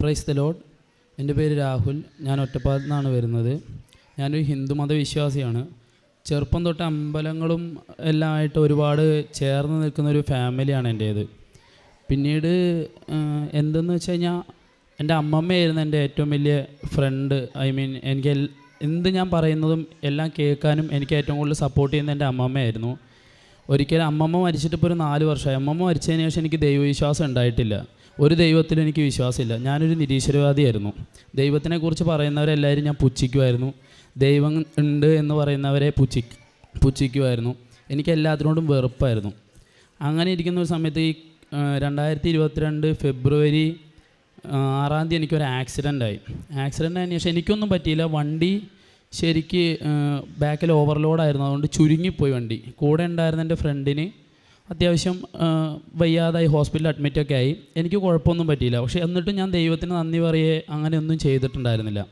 Praise the load എന്റെ പേര് രാഹുൽ. ഞാൻ ഒറ്റപ്പാലത്ത് നിന്നാണ് വരുന്നത്. ഞാനൊരു ഹിന്ദുമത വിശ്വാസിയാണ് ചെറുപ്പം തൊട്ട് അമ്പലങ്ങളും എല്ലാം ആയിട്ട് ഒരുപാട് ചേർന്ന് നിൽക്കുന്ന ഒരു ഫാമിലിയാണ് എന്റേത്. പിന്നീട് എന്തെന്ന് വെച്ച് കഴിഞ്ഞാൽ എന്റെ അമ്മമ്മയായിരുന്നു എന്റെ ഏറ്റവും വലിയ ഫ്രണ്ട് ഐ മീൻ എനിക്ക് എന്ത് ഞാൻ പറയുന്നതും എല്ലാം കേൾക്കാനും എനിക്ക് ഏറ്റവും കൂടുതൽ സപ്പോർട്ട് ചെയ്യുന്ന എന്റെ അമ്മമ്മയായിരുന്നു. ഒരിക്കലും അമ്മമ്മ മരിച്ചിട്ട് ഇപ്പോൾ ഒരു നാല് വർഷമായി. അമ്മമ്മ മരിച്ചതിന് ശേഷം എനിക്ക് ദൈവവിശ്വാസം ഉണ്ടായിട്ടില്ല. ഒരു ദൈവത്തിൽ എനിക്ക് വിശ്വാസമില്ല. ഞാനൊരു നിരീശ്വരവാദിയായിരുന്നു. ദൈവത്തിനെക്കുറിച്ച് പറയുന്നവരെല്ലാവരും ഞാൻ പുച്ഛിക്കുമായിരുന്നു ദൈവം ഉണ്ട് എന്ന് പറയുന്നവരെ പുച്ഛി പുച്ഛിക്കുമായിരുന്നു എനിക്ക് എല്ലാത്തിനോടും വെറുപ്പായിരുന്നു. അങ്ങനെ ഇരിക്കുന്ന ഒരു സമയത്ത് ഈ രണ്ടായിരത്തി ഇരുപത്തിരണ്ട് ഫെബ്രുവരി ആറാം തീയതി എനിക്കൊരു ആക്സിഡന്റായി ആക്സിഡന്റ് ആയതിനു ശേഷം എനിക്കൊന്നും പറ്റിയില്ല. വണ്ടി ശരിക്ക് ബാക്കിൽ ഓവർലോഡായിരുന്നു അതുകൊണ്ട് ചുരുങ്ങിപ്പോയി വണ്ടി. കൂടെ ഉണ്ടായിരുന്ന എന്റെ ഫ്രണ്ടിന് അത്യാവശ്യം വയ്യാതായി ഹോസ്പിറ്റലിൽ അഡ്മിറ്റൊക്കെ ആയി. എനിക്ക് കുഴപ്പമൊന്നും പറ്റിയില്ല. പക്ഷേ എന്നിട്ടും ഞാൻ ദൈവത്തിന് നന്ദി പറയേ അങ്ങനെയൊന്നും ചെയ്തിട്ടുണ്ടായിരുന്നില്ല.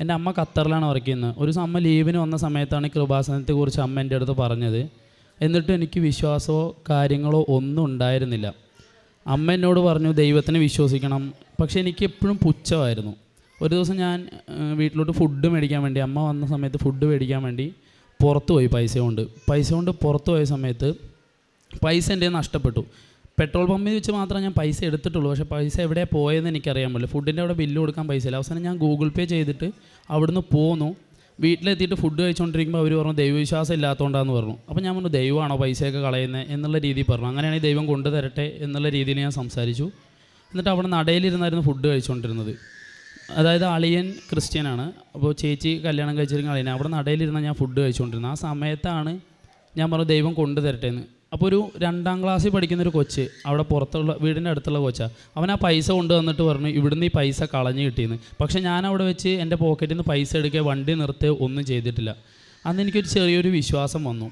എന്റെ അമ്മ ഖത്തറിലാണ് വർക്ക് ചെയ്യുന്നത്. ഒരു അമ്മ ലീവിന് വന്ന സമയത്താണ് കൃപാസനത്തെക്കുറിച്ച് അമ്മ എന്റെ അടുത്ത് പറഞ്ഞത്. എന്നിട്ടും എനിക്ക് വിശ്വാസമോ കാര്യങ്ങളോ ഒന്നും ഉണ്ടായിരുന്നില്ല. അമ്മ എന്നോട് പറഞ്ഞു ദൈവത്തിനെ വിശ്വസിക്കണം. പക്ഷേ എനിക്ക് എപ്പോഴും പുച്ഛമായിരുന്നു. ഒരു ദിവസം ഞാൻ വീട്ടിലോട്ട് ഫുഡ് മേടിക്കാൻ വേണ്ടി അമ്മ വന്ന സമയത്ത് ഫുഡ് മേടിക്കാൻ വേണ്ടി പുറത്ത് പോയി പൈസ കൊണ്ട്. പൈസ കൊണ്ട് പുറത്ത് പോയ സമയത്ത് പൈസ എന്റെ നഷ്ടപ്പെട്ടു. പെട്രോൾ പമ്പിൽ വെച്ച് മാത്രമേ ഞാൻ പൈസ എടുത്തിട്ടുള്ളൂ. പക്ഷേ പൈസ എവിടെ പോയതെന്ന് എനിക്കറിയാൻ പറ്റില്ല. ഫുഡിന്റെ അവിടെ ബില്ല് കൊടുക്കാൻ പൈസ ഇല്ല. അവസാനം ഞാൻ ഗൂഗിൾ പേ ചെയ്തിട്ട് അവിടുന്ന് പോന്നു. വീട്ടിലെത്തിയിട്ട് ഫുഡ് കഴിച്ചുകൊണ്ടിരിക്കുമ്പോൾ അവർ പറഞ്ഞു ദൈവവിശ്വാസം ഇല്ലാത്തതുകൊണ്ടാന്ന് പറഞ്ഞു. അപ്പോൾ ഞാൻ പറഞ്ഞു ദൈവമാണോ പൈസയൊക്കെ കളയുന്നത് എന്നുള്ള രീതിയിൽ പറഞ്ഞു. അങ്ങനെയാണെങ്കിൽ ദൈവം കൊണ്ടുതരട്ടെ എന്നുള്ള രീതിയിൽ ഞാൻ സംസാരിച്ചു. എന്നിട്ട് അവിടെ നടയിലിരുന്നായിരുന്നു ഫുഡ് കഴിച്ചുകൊണ്ടിരുന്നത് അതായത് അളിയൻ ക്രിസ്ത്യനാണ്. അപ്പോൾ ചേച്ചി കല്യാണം കഴിച്ചിരിക്കുന്ന അളിയൻ അവിടെ നടയിലിരുന്ന ഞാൻ ഫുഡ് കഴിച്ചുകൊണ്ടിരുന്നത് ആ സമയത്താണ് ഞാൻ പറഞ്ഞു ദൈവം കൊണ്ടുതരട്ടെ എന്ന്. അപ്പോൾ ഒരു രണ്ടാം ക്ലാസ്സിൽ പഠിക്കുന്ന ഒരു കൊച്ച് അവിടെ പുറത്തുള്ള വീടിന്റെ അടുത്തുള്ള കൊച്ചാണ് അവൻ ആ പൈസ കൊണ്ടുവന്നിട്ട് പറഞ്ഞു ഇവിടുന്ന് ഈ പൈസ കളഞ്ഞു കിട്ടിയെന്ന് പക്ഷേ ഞാൻ അവിടെ വെച്ച് എന്റെ പോക്കറ്റിൽ നിന്ന് പൈസ എടുക്കുക വണ്ടി നിർത്തുക ഒന്നും ചെയ്തിട്ടില്ല. അന്ന് എനിക്കൊരു ചെറിയൊരു വിശ്വാസം വന്നു.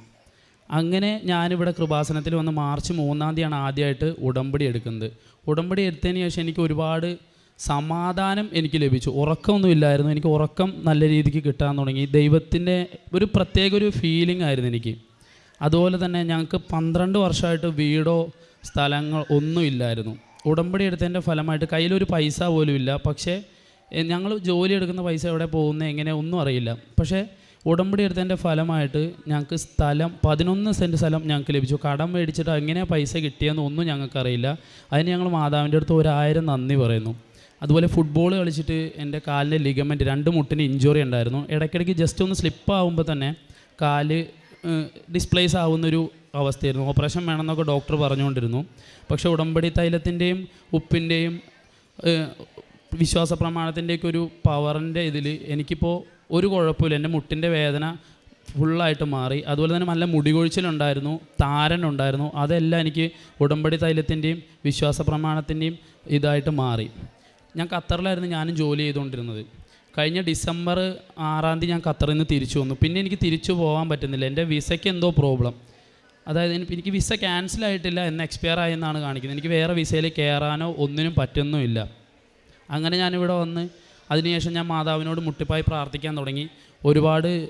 അങ്ങനെ ഞാനിവിടെ കൃപാസനത്തിൽ വന്ന് മാർച്ച് മൂന്നാം തീയതിയാണ് ആദ്യമായിട്ട് ഉടമ്പടി എടുക്കുന്നത്. ഉടമ്പടി എടുത്തതിന് ശേഷം എനിക്ക് ഒരുപാട് സമാധാനം എനിക്ക് ലഭിച്ചു. ഉറക്കമൊന്നും ഇല്ലായിരുന്നു. എനിക്ക് ഉറക്കം നല്ല രീതിക്ക് കിട്ടാൻ തുടങ്ങി. ദൈവത്തിന്റെ ഒരു പ്രത്യേക ഒരു ഫീലിംഗ് ആയിരുന്നു എനിക്ക്. അതുപോലെ തന്നെ ഞങ്ങൾക്ക് പന്ത്രണ്ട് വർഷമായിട്ട് വീടോ സ്ഥലങ്ങൾ ഒന്നും ഇല്ലായിരുന്നു. ഉടമ്പടി എടുത്തതിന്റെ ഫലമായിട്ട് കയ്യിലൊരു പൈസ പോലും ഇല്ല. പക്ഷേ ഞങ്ങൾ ജോലി എടുക്കുന്ന പൈസ എവിടെ പോകുന്നത് എങ്ങനെ ഒന്നും അറിയില്ല. പക്ഷേ ഉടമ്പടി എടുത്തതിന്റെ ഫലമായിട്ട് ഞങ്ങൾക്ക് സ്ഥലം പതിനൊന്ന് സെന്റ് സ്ഥലം ഞങ്ങൾക്ക് ലഭിച്ചു. കടം മേടിച്ചിട്ട് എങ്ങനെ പൈസ കിട്ടിയെന്ന് ഒന്നും ഞങ്ങൾക്കറിയില്ല അതിന് ഞങ്ങൾ മാതാവിന്റെ അടുത്ത് ഒരായിരം നന്ദി പറയുന്നു. അതുപോലെ ഫുട്ബോൾ കളിച്ചിട്ട് എന്റെ കാലിന്റെ ലിഗമെന്റ് രണ്ട് മുട്ടിന് ഇഞ്ചുറി ഉണ്ടായിരുന്നു. ഇടയ്ക്കിടയ്ക്ക് ജസ്റ്റ് ഒന്ന് സ്ലിപ്പ് ആകുമ്പോൾ തന്നെ കാൽ ഡിസ്പ്ലേസ് ആവുന്നൊരു അവസ്ഥയായിരുന്നു. ഓപ്പറേഷൻ വേണമെന്നൊക്കെ ഡോക്ടർ പറഞ്ഞുകൊണ്ടിരുന്നു. പക്ഷേ ഉടമ്പടി തൈലത്തിന്റെയും ഉപ്പിന്റെയും വിശ്വാസ പ്രമാണത്തിന്റെയൊക്കെ ഒരു പവറിന്റെ ഇതിൽ എനിക്കിപ്പോൾ ഒരു കുഴപ്പമില്ല എന്റെ മുട്ടിന്റെ വേദന ഫുള്ളായിട്ട് മാറി. അതുപോലെ തന്നെ നല്ല മുടികൊഴിച്ചിലുണ്ടായിരുന്നു താരനുണ്ടായിരുന്നു. അതെല്ലാം എനിക്ക് ഉടമ്പടി തൈലത്തിന്റെയും വിശ്വാസ പ്രമാണത്തിന്റെയും ഇതായിട്ട് മാറി. ഞാൻ ഖത്തറിലായിരുന്നു ഞാനും ജോലി ചെയ്തുകൊണ്ടിരുന്നത്. കഴിഞ്ഞ ഡിസംബർ ആറാം തീയതി ഞാൻ ഖത്തറിൽ നിന്ന് തിരിച്ചു വന്നു. പിന്നെ എനിക്ക് തിരിച്ചു പോകാൻ പറ്റുന്നില്ല. എന്റെ വിസയ്ക്ക് എന്തോ പ്രോബ്ലം. അതായത് എനിക്ക് വിസ ക്യാൻസൽ ആയിട്ടില്ല എന്ന് എക്സ്പയർ ആയെന്നാണ് കാണിക്കുന്നത്. എനിക്ക് വേറെ വിസയിൽ കയറാനോ ഒന്നിനും പറ്റുന്നുമില്ല. അങ്ങനെ ഞാനിവിടെ വന്ന് അതിനുശേഷം ഞാൻ മാതാവിനോട് മുട്ടിപ്പായി പ്രാർത്ഥിക്കാൻ തുടങ്ങി. ഒരുപാട്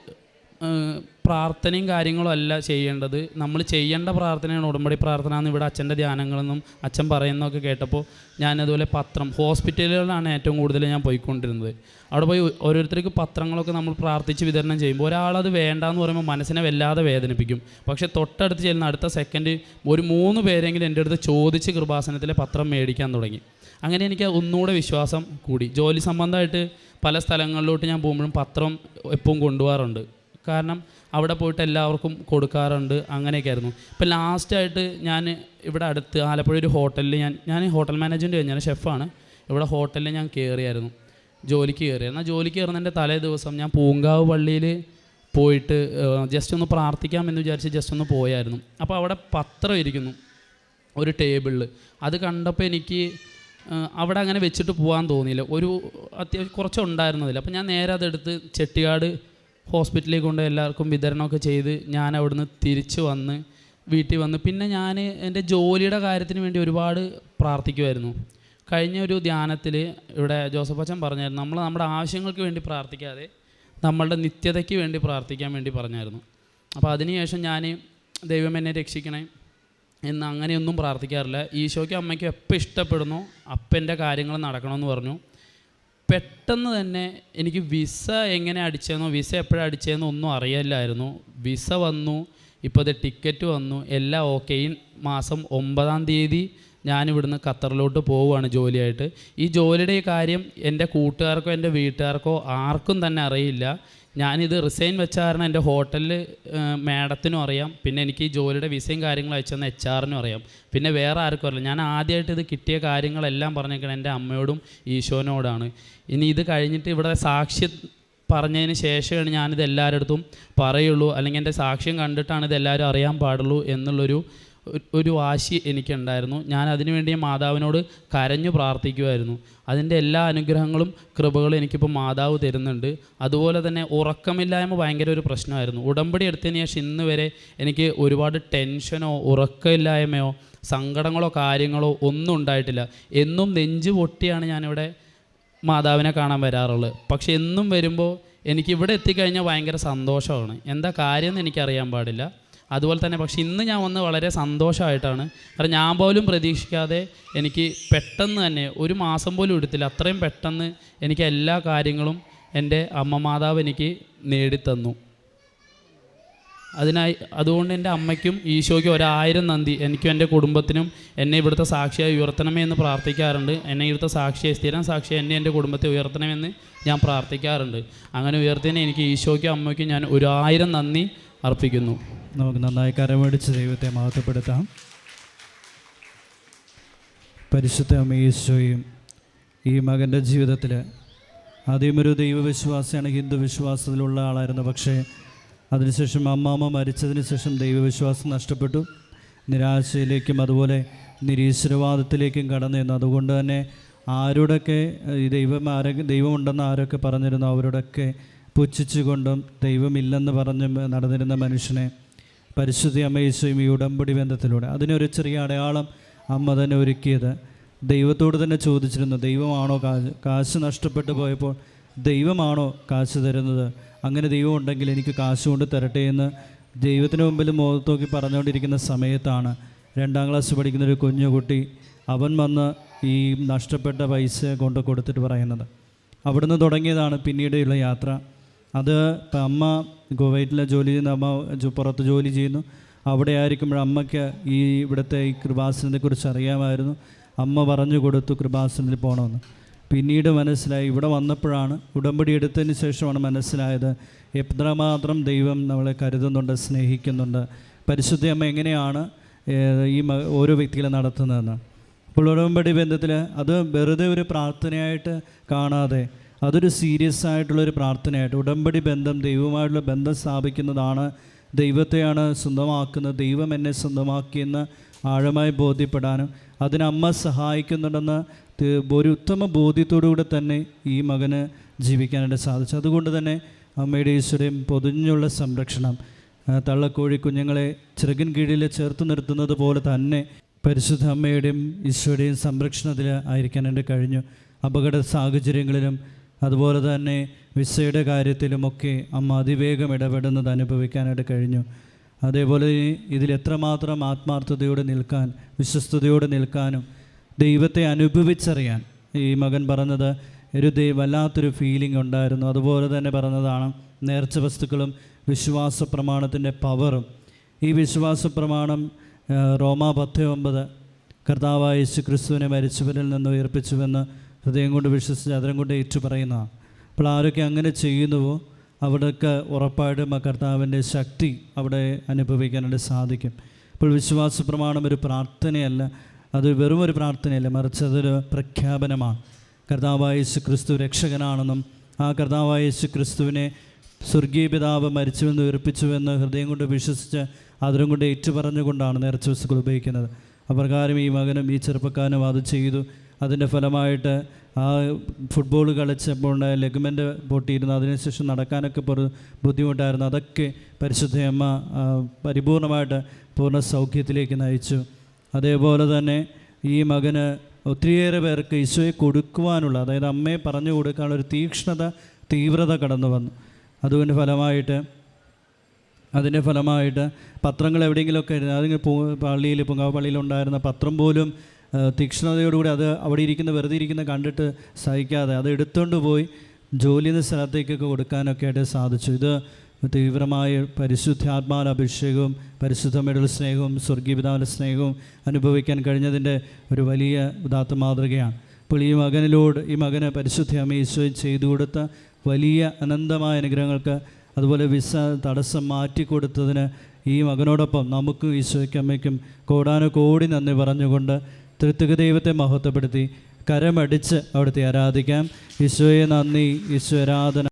പ്രാർത്ഥനയും കാര്യങ്ങളും അല്ല ചെയ്യേണ്ടത്. നമ്മൾ ചെയ്യേണ്ട പ്രാർത്ഥനയാണ് ഉടമ്പടി പ്രാർത്ഥന എന്ന് ഇവിടെ അച്ഛന്റെ ധ്യാനങ്ങളെന്നും അച്ഛൻ പറയുന്നതൊക്കെ കേട്ടപ്പോൾ ഞാൻ അതുപോലെ പത്രം ഹോസ്പിറ്റലുകളിലാണ് ഏറ്റവും കൂടുതൽ ഞാൻ പോയിക്കൊണ്ടിരുന്നത്. അവിടെ പോയി ഓരോരുത്തർക്ക് പത്രങ്ങളൊക്കെ നമ്മൾ പ്രാർത്ഥിച്ച് വിതരണം ചെയ്യുമ്പോൾ ഒരാളത് വേണ്ടാന്ന് പറയുമ്പോൾ മനസ്സിനെ വല്ലാതെ വേദനിപ്പിക്കും. പക്ഷേ തൊട്ടടുത്ത് ചെല്ലുന്ന അടുത്ത സെക്കൻഡ് ഒരു മൂന്ന് പേരെങ്കിലും എന്റെ അടുത്ത് ചോദിച്ച് കൃപാസനത്തിലെ പത്രം മേടിക്കാൻ തുടങ്ങി. അങ്ങനെ എനിക്ക് ഒന്നുകൂടെ വിശ്വാസം കൂടി. ജോലി സംബന്ധമായിട്ട് പല സ്ഥലങ്ങളിലോട്ട് ഞാൻ പോകുമ്പോഴും പത്രം എപ്പോഴും കൊണ്ടുപോകാറുണ്ട്. കാരണം അവിടെ പോയിട്ട് എല്ലാവർക്കും കൊടുക്കാറുണ്ട് അങ്ങനെയൊക്കെ ആയിരുന്നു ഇപ്പം ലാസ്റ്റായിട്ട് ഞാൻ ഇവിടെ അടുത്ത് ആലപ്പുഴ ഒരു ഹോട്ടലിൽ ഞാൻ ഞാൻ ഹോട്ടൽ മാനേജ്മെന്റ് കഴിഞ്ഞാൽ ഷെഫാണ് ഇവിടെ ഹോട്ടലിൽ ഞാൻ കയറിയായിരുന്നു. ജോലിക്ക് കയറിയായിരുന്നു ആ ജോലിക്ക് കയറുന്നതിന്റെ തലേ ദിവസം ഞാൻ പൂങ്കാവ് പള്ളിയിൽ പോയിട്ട് ജസ്റ്റ് ഒന്ന് പ്രാർത്ഥിക്കാമെന്ന് വിചാരിച്ച് ജസ്റ്റ് ഒന്ന് പോയായിരുന്നു. അപ്പോൾ അവിടെ പത്രം ഇരിക്കുന്നു ഒരു ടേബിളിൽ. അത് കണ്ടപ്പോൾ എനിക്ക് അവിടെ അങ്ങനെ വെച്ചിട്ട് പോകാൻ തോന്നിയില്ല. ഒരു അത്യാവശ്യം കുറച്ചുണ്ടായിരുന്നതില്ല അപ്പോൾ ഞാൻ നേരെ അതെടുത്ത് ചെട്ടിയാട് ഹോസ്പിറ്റലിൽ കൊണ്ട് എല്ലാവർക്കും വിതരണമൊക്കെ ചെയ്ത് ഞാൻ അവിടുന്ന് തിരിച്ച് വന്ന് വീട്ടിൽ വന്ന്. പിന്നെ ഞാൻ എന്റെ ജോലിയുടെ കാര്യത്തിന് വേണ്ടി ഒരുപാട് പ്രാർത്ഥിക്കുമായിരുന്നു കഴിഞ്ഞ ഒരു ധ്യാനത്തിൽ ഇവിടെ ജോസഫ് അച്ഛൻ പറഞ്ഞായിരുന്നു നമ്മൾ നമ്മുടെ ആവശ്യങ്ങൾക്ക് വേണ്ടി പ്രാർത്ഥിക്കാതെ നമ്മളുടെ നിത്യതയ്ക്ക് വേണ്ടി പ്രാർത്ഥിക്കാൻ വേണ്ടി പറഞ്ഞായിരുന്നു. അപ്പോൾ അതിനുശേഷം ഞാൻ ദൈവം എന്നെ രക്ഷിക്കണേ എന്ന് അങ്ങനെയൊന്നും പ്രാർത്ഥിക്കാറില്ല. ഈശോയ്ക്കും അമ്മയ്ക്കും എപ്പോൾ ഇഷ്ടപ്പെടുന്നു അപ്പന്റെ കാര്യങ്ങൾ നടക്കണമെന്ന് പറഞ്ഞു. പെട്ടെന്ന് തന്നെ എനിക്ക് വിസ എങ്ങനെ അടിച്ചതെന്നോ വിസ എപ്പോഴാണ് അടിച്ചതെന്നോ ഒന്നും അറിയില്ലായിരുന്നു. വിസ വന്നു ഇപ്പോൾ അത് ടിക്കറ്റ് വന്നു എല്ലാം ഓക്കെ. മാസം ഒമ്പതാം തീയതി ഞാനിവിടുന്ന് ഖത്തറിലോട്ട് പോവുകയാണ് ജോലിയായിട്ട്. ഈ ജോലിയുടെ ഈ കാര്യം എന്റെ കൂട്ടുകാർക്കോ എന്റെ വീട്ടുകാർക്കോ ആർക്കും തന്നെ അറിയില്ല. ഞാനിത് റിസൈൻ വെച്ച കാരണം എന്റെ ഹോട്ടലിൽ മാഡത്തിനും അറിയാം. പിന്നെ എനിക്ക് ഈ ജോലിയുടെ വിസയും കാര്യങ്ങളും അയച്ചെന്ന് എച്ച് ആറിനും അറിയാം. പിന്നെ വേറെ ആർക്കും അറിയില്ല. ഞാൻ ആദ്യമായിട്ട് ഇത് കിട്ടിയ കാര്യങ്ങളെല്ലാം പറഞ്ഞേക്കണം എന്റെ അമ്മയോടും ഈശോനോടാണ്. ഇനി ഇത് കഴിഞ്ഞിട്ട് ഇവിടെ സാക്ഷി പറഞ്ഞതിന് ശേഷമാണ് ഞാനിത് എല്ലാവരുടെ അടുത്തും പറയുള്ളൂ. അല്ലെങ്കിൽ എന്റെ സാക്ഷ്യം കണ്ടിട്ടാണ് ഇത് എല്ലാവരും അറിയാൻ പാടുള്ളൂ എന്നുള്ളൊരു ഒരു- വാശി എനിക്കുണ്ടായിരുന്നു. ഞാൻ അതിനുവേണ്ടി മാതാവിനോട് കരഞ്ഞു പ്രാർത്ഥിക്കുമായിരുന്നു അതിന്റെ എല്ലാ അനുഗ്രഹങ്ങളും കൃപകളും എനിക്കിപ്പോൾ മാതാവ് തരുന്നുണ്ട്. അതുപോലെ തന്നെ ഉറക്കമില്ലായ്മ ഭയങ്കര ഒരു പ്രശ്നമായിരുന്നു. ഉടമ്പടി എടുത്തതിന് ശേഷം ഇന്ന് വരെ എനിക്ക് ഒരുപാട് ടെൻഷനോ ഉറക്കമില്ലായ്മയോ സങ്കടങ്ങളോ കാര്യങ്ങളോ ഒന്നും ഉണ്ടായിട്ടില്ല. എന്നും നെഞ്ച് പൊട്ടിയാണ് ഞാനിവിടെ മാതാവിനെ കാണാൻ വരാറുള്ളത്. പക്ഷെ എന്നും വരുമ്പോൾ എനിക്ക് ഇവിടെ എത്തിക്കഴിഞ്ഞാൽ ഭയങ്കര സന്തോഷമാണ്. എന്താ കാര്യം എന്ന് എനിക്കറിയാൻ പാടില്ല. അതുപോലെ തന്നെ പക്ഷേ ഇന്ന് ഞാൻ വന്ന് വളരെ സന്തോഷമായിട്ടാണ്. കാരണം ഞാൻ പോലും പ്രതീക്ഷിക്കാതെ എനിക്ക് പെട്ടെന്ന് തന്നെ ഒരു മാസം പോലും എടുത്തില്ല. അത്രയും പെട്ടെന്ന് എനിക്ക് എല്ലാ കാര്യങ്ങളും എന്റെ അമ്മ മാതാവ് എനിക്ക് നേടിത്തന്നു. അതിനായി അതുകൊണ്ട് എന്റെ അമ്മയ്ക്കും ഈശോയ്ക്കും ഒരായിരം നന്ദി. എനിക്കും എന്റെ കുടുംബത്തിനും എന്നെ ഇവിടുത്തെ സാക്ഷിയായി ഉയർത്തണമേ എന്ന് പ്രാർത്ഥിക്കാറുണ്ട്. എന്നെ ഇവിടുത്തെ സാക്ഷിയായി സ്ഥിരം സാക്ഷിയായി എന്നെ എന്റെ കുടുംബത്തെ ഉയർത്തണമെന്ന് ഞാൻ പ്രാർത്ഥിക്കാറുണ്ട്. അങ്ങനെ ഉയർത്തിയതിനെ എനിക്ക് ഈശോയ്ക്കും അമ്മയ്ക്കും ഞാൻ ഒരായിരം നന്ദി അർപ്പിക്കുന്നു. നമുക്ക് നന്നായി കരമടിച്ച് ദൈവത്തെ മഹത്വപ്പെടുത്താം. പരിശുദ്ധ അമ്മ ഈശോയും ഈ മകന്റെ ജീവിതത്തിൽ ആദ്യം ഒരു ദൈവവിശ്വാസിയാണ് ഹിന്ദു വിശ്വാസത്തിലുള്ള ആളായിരുന്നു. പക്ഷേ അതിനുശേഷം അമ്മാമ്മ മരിച്ചതിന് ശേഷം ദൈവവിശ്വാസം നഷ്ടപ്പെട്ടു. നിരാശയിലേക്കും അതുപോലെ നിരീശ്വരവാദത്തിലേക്കും കടന്നു ചെന്നു. അതുകൊണ്ട് തന്നെ ആരോടൊക്കെ ദൈവം ആരെ ദൈവമുണ്ടെന്ന് ആരൊക്കെ പറഞ്ഞിരുന്നു അവരോടൊക്കെ പുച്ഛിച്ചുകൊണ്ടും ദൈവമില്ലെന്ന് പറഞ്ഞ് നടന്നിരുന്ന മനുഷ്യനെ പരിശുദ്ധി അമ്മ ഈശോയും ഈ ഉടമ്പടി ബന്ധത്തിലൂടെ. അതിനൊരു ചെറിയ അടയാളം അമ്മ തന്നെ ഒരുക്കിയത്. ദൈവത്തോട് തന്നെ ചോദിച്ചിരുന്നു ദൈവമാണോ കാശ് കാശ് നഷ്ടപ്പെട്ടു പോയപ്പോൾ ദൈവമാണോ കാശ് തരുന്നത്? അങ്ങനെ ദൈവം ഉണ്ടെങ്കിൽ എനിക്ക് കാശ് കൊണ്ട് തരട്ടെ എന്ന് ദൈവത്തിന് മുമ്പിൽ മോഹത്തോക്കി പറഞ്ഞുകൊണ്ടിരിക്കുന്ന സമയത്താണ് രണ്ടാം ക്ലാസ് പഠിക്കുന്ന ഒരു കുഞ്ഞുകുട്ടി അവൻ വന്ന് ഈ നഷ്ടപ്പെട്ട പൈസ കൊണ്ട് കൊടുത്തിട്ട് പറയുന്നത്. അവിടുന്ന് തുടങ്ങിയതാണ് പിന്നീടുള്ള യാത്ര. അത് അമ്മ കുവൈറ്റിലെ ജോലി ചെയ്യുന്ന അമ്മ പുറത്ത് ജോലി ചെയ്യുന്നു. അവിടെ ആയിരിക്കുമ്പോൾ അമ്മയ്ക്ക് ഈ ഇവിടുത്തെ ഈ കൃപാസനത്തെക്കുറിച്ച് അറിയാമായിരുന്നു. അമ്മ പറഞ്ഞു കൊടുത്തു കൃപാസനത്തിൽ പോകണമെന്ന് പിന്നീട് മനസ്സിലായി ഇവിടെ വന്നപ്പോഴാണ് ഉടമ്പടി എടുത്തതിന് ശേഷമാണ് മനസ്സിലായത് എത്രമാത്രം ദൈവം നമ്മളെ കരുതുന്നുണ്ട് സ്നേഹിക്കുന്നുണ്ട്. പരിശുദ്ധ അമ്മ എങ്ങനെയാണ് ഈ ഓരോ വ്യക്തികളെ നടത്തുന്നതെന്ന്. അപ്പോൾ ഉടമ്പടി ബന്ധത്തിൽ അത് വെറുതെ ഒരു പ്രാർത്ഥനയായിട്ട് കാണാതെ അതൊരു സീരിയസ് ആയിട്ടുള്ളൊരു പ്രാർത്ഥനയായിട്ട് ഉടമ്പടി ബന്ധം ദൈവവുമായിട്ടുള്ള ബന്ധം സ്ഥാപിക്കുന്നതാണ് ദൈവത്തെയാണ് സ്വന്തമാക്കുന്നത്. ദൈവം എന്നെ സ്വന്തമാക്കിയെന്ന് ആഴമായി ബോധ്യപ്പെടാനും അതിന് അമ്മ സഹായിക്കുന്നുണ്ടെന്ന് ഒരു ഉത്തമ ബോധ്യത്തോടുകൂടെ തന്നെ ഈ മകന് ജീവിക്കാനായിട്ട് സാധിച്ചു. അതുകൊണ്ട് തന്നെ അമ്മയുടെ ഈശ്വരയും പൊതിഞ്ഞുള്ള സംരക്ഷണം തള്ളക്കോഴി കുഞ്ഞുങ്ങളെ ചിറകിൻ കീഴിൽ ചേർത്ത് നിർത്തുന്നത് പോലെ തന്നെ പരിശുദ്ധ അമ്മയുടെയും ഈശോയുടെയും സംരക്ഷണത്തിൽ ആയിരിക്കാനായിട്ട് കഴിഞ്ഞു. അപകട സാഹചര്യങ്ങളിലും അതുപോലെ തന്നെ വിസയുടെ കാര്യത്തിലുമൊക്കെ അമ്മ അതിവേഗം ഇടപെടുന്നത് അനുഭവിക്കാനായിട്ട് കഴിഞ്ഞു. അതേപോലെ ഇതിൽ എത്രമാത്രം ആത്മാർത്ഥതയോടെ നിൽക്കാൻ വിശ്വസ്തയോടെ നിൽക്കാനും ദൈവത്തെ അനുഭവിച്ചറിയാൻ ഈ മകൻ പറഞ്ഞത് ഒരു ദൈവ വല്ലാത്തൊരു ഫീലിംഗ് ഉണ്ടായിരുന്നു. അതുപോലെ തന്നെ പറഞ്ഞതാണ് നേർച്ച വസ്തുക്കളും വിശ്വാസ പ്രമാണത്തിന്റെ പവറും ഈ വിശ്വാസ പ്രമാണം റോമ പത്ത് ഒമ്പത് കർത്താവായ യേശു ക്രിസ്തുവിനെ മരിച്ചവരിൽ നിന്ന് ഉയർപ്പിച്ചുവെന്ന് ഹൃദയം കൊണ്ട് വിശ്വസിച്ച് അതരം കൊണ്ട് ഏറ്റു പറയുന്ന അപ്പോൾ ആരൊക്കെ അങ്ങനെ ചെയ്യുന്നുവോ അവിടെയൊക്കെ ഉറപ്പായിട്ടും ആ കർത്താവിന്റെ ശക്തി അവിടെ അനുഭവിക്കാനായിട്ട് സാധിക്കും. ഇപ്പോൾ വിശ്വാസ പ്രമാണം ഒരു പ്രാർത്ഥനയല്ല അത് വെറും ഒരു പ്രാർത്ഥനയല്ല മറിച്ച് അതൊരു പ്രഖ്യാപനമാണ്. കർത്താവായ യേശു ക്രിസ്തു രക്ഷകനാണെന്നും ആ കർത്താവായ യേശു ക്രിസ്തുവിനെ സ്വർഗീയ പിതാവ് മരിച്ചുവെന്ന് ഉയർപ്പിച്ചുവെന്ന് ഹൃദയം കൊണ്ട് വിശ്വസിച്ച് അതിലും കൊണ്ട് ഏറ്റുപറഞ്ഞുകൊണ്ടാണ് നേർച്ച വസ്തുക്കൾ ഉപയോഗിക്കുന്നത്. അപ്രകാരം ഈ മകനും ഈ ചെറുപ്പക്കാരനും അത് ചെയ്തു. അതിന്റെ ഫലമായിട്ട് ആ ഫുട്ബോൾ കളിച്ചപ്പോൾ ലെഗ്മെന്റ് പൊട്ടിയിരുന്നു. അതിനുശേഷം നടക്കാനൊക്കെ ഒരു ബുദ്ധിമുട്ടായിരുന്നു. അതൊക്കെ പരിശുദ്ധയമ്മ പരിപൂർണമായിട്ട് പൂർണ സൗഖ്യത്തിലേക്ക് നയിച്ചു. അതേപോലെ തന്നെ ഈ മകന് ഒത്തിരിയേറെ പേർക്ക് ഈശോയെ കൊടുക്കുവാനുള്ള അതായത് അമ്മയെ പറഞ്ഞു കൊടുക്കാനുള്ള ഒരു തീക്ഷ്ണത തീവ്രത കടന്നു വന്നു. അതുകൊണ്ട് ഫലമായിട്ട് അതിന്റെ ഫലമായിട്ട് പത്രങ്ങൾ എവിടെയെങ്കിലുമൊക്കെ അതിങ്ങനെ പള്ളിയിൽ പുങ്കാവ് പള്ളിയിലുണ്ടായിരുന്ന പത്രം പോലും തീക്ഷ്ണതയോടുകൂടി അത് അവിടെ ഇരിക്കുന്ന വെറുതെ ഇരിക്കുന്ന കണ്ടിട്ട് സഹിക്കാതെ അത് എടുത്തുകൊണ്ട് പോയി ജോലി എന്ന സ്ഥലത്തേക്കൊക്കെ കൊടുക്കാനൊക്കെ ആയിട്ട് സാധിച്ചു. ഇത് തീവ്രമായ പരിശുദ്ധാത്മാവിന്റെ അഭിഷേകവും പരിശുദ്ധമയുടെ സ്നേഹവും സ്വർഗീയപിതാവിന്റെ സ്നേഹവും അനുഭവിക്കാൻ കഴിഞ്ഞതിന്റെ ഒരു വലിയ ഉദാത്ത മാതൃകയാണ്. അപ്പോൾ ഈ മകനിലോട് ഈ മകന് പരിശുദ്ധ അമ്മ ചെയ്തു കൊടുത്ത വലിയ അനന്തമായ അനുഗ്രഹങ്ങൾക്ക് അതുപോലെ വിസ തടസ്സം മാറ്റിക്കൊടുത്തതിന് ഈ മകനോടൊപ്പം നമുക്കും ഈശോയ്ക്കും അമ്മയ്ക്കും കോടാനു കോടി നന്ദി പറഞ്ഞുകൊണ്ട് തൃത്വിക ദൈവത്തെ മഹത്വപ്പെടുത്തി കരമടിച്ച് അവിടുത്തെ ആരാധിക്കാം. ഈശോയെ നന്ദി. ഈശോ ആരാധന